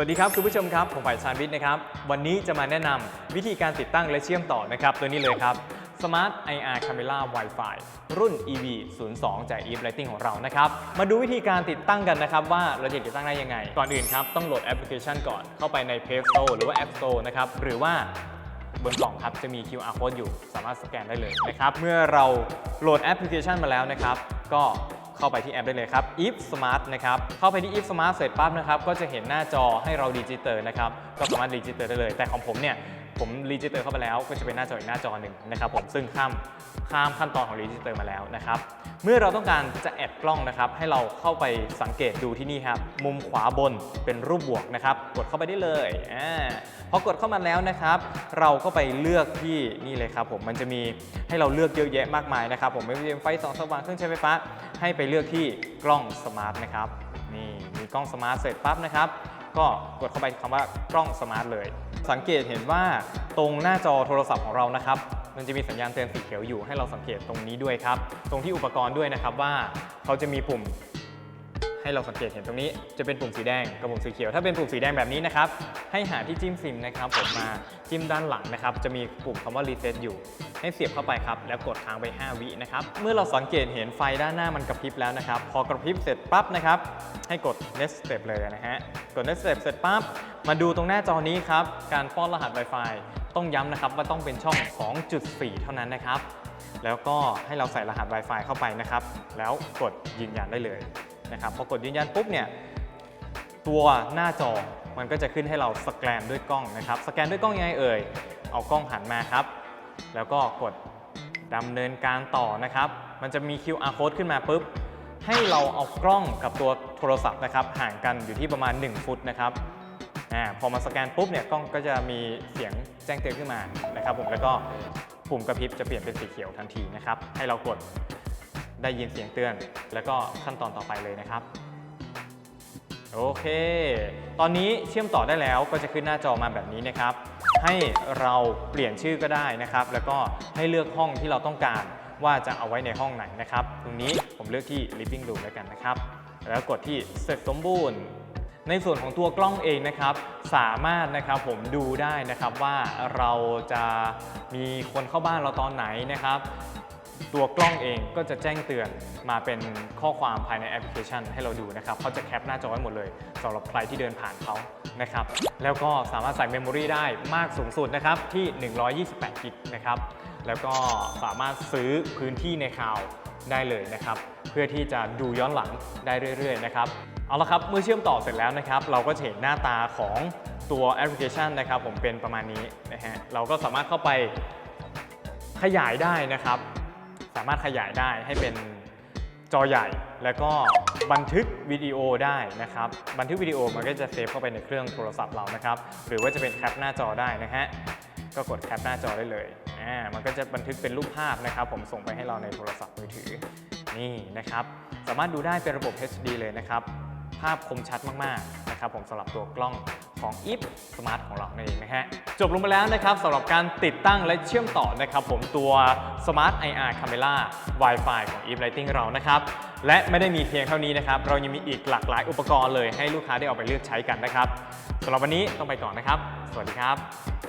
สวัสดีครับคุณผู้ชมครับ ผมฝ่ายชาญวิทย์นะครับ วันนี้จะมาแนะนำวิธีการติดตั้งและเชื่อมต่อนะครับ ตัวนี้เลยครับ Smart IR Camera Wi-Fi รุ่น EV 02จาก Eve Lighting ของเรานะครับ มาดูวิธีการติดตั้งกันนะครับ ว่าเราจะติดตั้งได้ยังไง ก่อนอื่นครับ ต้องโหลดแอปพลิเคชันก่อนเข้าไปใน Play Store หรือว่า App Store นะครับ หรือว่าบนกล่องครับจะมี QR code อยู่สามารถสแกนได้เลยนะครับ เมื่อเราโหลดแอปพลิเคชันมาแล้วนะครับ ก็ เข้าไปที่แอปได้เลยครับ If Smart นะครับ เข้าไปที่ If Smart เสร็จปั๊บนะครับ ก็จะเห็นหน้าจอให้เราดิจิเตอร์นะครับ ก็สามารถดิจิเตอร์ได้เลย แต่ของผมเนี่ย ผมรีจิเตอร์เข้าไปแล้วก็จะเป็นหน้าจออีกหน้าจอหนึ่งนะครับผมซึ่งข้ามข้ามขั้นตอนของรีจิเตอร์มาแล้วนะครับเมื่อเราต้องการจะแอดกล้องนะครับให้เราเข้าไปสังเกตดูที่นี่ครับมุมขวาบนเป็นรูปบวกนะครับกดเข้าไปได้เลยอ่าพอกดเข้ามาแล้วนะครับเราก็ไปเลือกที่นี่เลยครับผมมันจะมีให้เราเลือกเยอะแยะมากมายนะครับผมไม่ว่าจะเป็นไฟสองสว่างเครื่องใช้ไฟฟ้า ให้ไปเลือกที่กล้องสมาร์ทนะครับนี่มีกล้องสมาร์ทเสร็จปั๊บนะครับก็กดเข้าไปคำว่ากล้องสมาร์ทเลย สังเกตเห็นว่าตรงหน้าจอโทรศัพท์ของเรานะครับ มันจะมีสัญญาณเตือนสีเขียวอยู่ให้เราสังเกตตรงนี้ด้วยครับ ตรงที่อุปกรณ์ด้วยนะครับว่าเขาจะมีปุ่ม ให้เราสังเกตเห็นตรงนี้จะเป็นปุ่มสีแดงกับปุ่มสีเขียว ถ้าเป็นปุ่มสีแดงแบบนี้นะครับให้หาที่จิ้มซิมนะครับผมมาจิ้มด้านหลังนะครับจะมีปุ่มคำว่ารีเซ็ตอยู่ ให้เสียบเข้าไปครับแล้วกดค้างไป 5 วินะครับเมื่อเราสังเกตเห็นไฟด้านหน้ามันกระพริบแล้วนะครับ พอกระพริบเสร็จปั๊บนะครับให้กด next step เลยนะฮะกด next step เสร็จปั๊บมาดูตรงหน้าจอนี้ครับการป้อนรหัส Wi-Fi ต้องย้ำนะครับว่าต้องเป็นช่อง 2.4 เท่านั้นนะครับ แล้วก็ให้เราใส่รหัส Wi-Fi เข้าไปนะครับ แล้วกดยืนยันได้เลยนะครับพอกดยืนยันปุ๊บเนี่ยตัวหน้าจอมันก็จะขึ้นให้เราสแกนด้วยกล้องนะครับ สแกนด้วยกล้องยังไงเอ่ย เอากล้องหันมาครับ แล้วก็กดดำเนินการต่อนะครับ มันจะมี QR code ขึ้นมาปุ๊บ ให้เราเอากล้องกับตัวโทรศัพท์นะครับ ห่างกันอยู่ที่ประมาณ 1 ฟุตนะครับอ่าพอมาสแกนปุ๊บเนี่ยกล้องก็จะมีเสียงแจ้งเตือนขึ้นมานะครับผมแล้วก็ปุ่มกระพริบจะเปลี่ยนเป็นสีเขียวทันทีนะครับ ให้เรากดได้ยินเสียงเตือน แล้วก็ขั้นตอนต่อไปเลยนะครับ โอเค ตอนนี้เชื่อมต่อได้แล้วก็จะขึ้นหน้าจอมาแบบนี้นะครับ ให้เราเปลี่ยนชื่อก็ได้นะครับ แล้วก็ให้เลือกห้องที่เราต้องการว่าจะเอาไว้ในห้องไหนนะครับ ตรงนี้ผมเลือกที่ living room แล้วกันนะครับ แล้วกดที่เสร็จสมบูรณ์ ในส่วนของตัวกล้องเองนะครับ สามารถนะครับผมดูได้นะครับว่าเราจะมีคนเข้าบ้านเราตอนไหนนะครับ ตัวกล้องเองก็จะแจ้งเตือนมาเป็นข้อความภายในแอปพลิเคชันให้เราดูนะครับเขาจะแคปหน้าจอไว้หมดเลยสำหรับใครที่เดินผ่านเขานะครับแล้วก็สามารถใส่เมมโมรีได้มากสูงสุดนะครับที่ 128 กิกนะครับแล้วก็สามารถซื้อพื้นที่ในคลาวได้เลยนะครับ เพื่อที่จะดูย้อนหลังได้เรื่อย ๆ นะครับ เอาละครับ เมื่อเชื่อมต่อเสร็จแล้วนะครับ เราก็จะเห็นหน้าตาของตัวแอปพลิเคชันนะครับ ผมเป็นประมาณนี้นะฮะเราก็สามารถเข้าไปขยายได้นะครับ สามารถขยายได้ให้เป็นจอใหญ่ แล้วก็บันทึกวิดีโอได้นะครับ บันทึกวิดีโอมันก็จะเซฟเข้าไปในเครื่องโทรศัพท์เรานะครับ หรือว่าจะเป็นแคปหน้าจอได้นะฮะ ก็กดแคปหน้าจอได้เลย อ่า มันก็จะบันทึกเป็นรูปภาพนะครับ ผมส่งไปให้เราในโทรศัพท์มือถือ นี่นะครับ สามารถดูได้เป็นระบบ HD เลยนะครับ ภาพคมชัดมากๆนะครับผมสำหรับตัวกล้องของ if Smart ของเรานั่นเองนะฮะจบลงไปแล้วนะครับสำหรับการติดตั้งและเชื่อมต่อนะครับผมตัว Smart IR Camera Wi-Fi ของ if Lighting เรานะครับและไม่ได้มีเพียงเท่านี้นะครับ เรายังมีอีกหลากหลายอุปกรณ์เลยให้ลูกค้าได้เอาไปเลือกใช้กันนะครับสำหรับวันนี้ต้องไปก่อนนะครับ สวัสดีครับ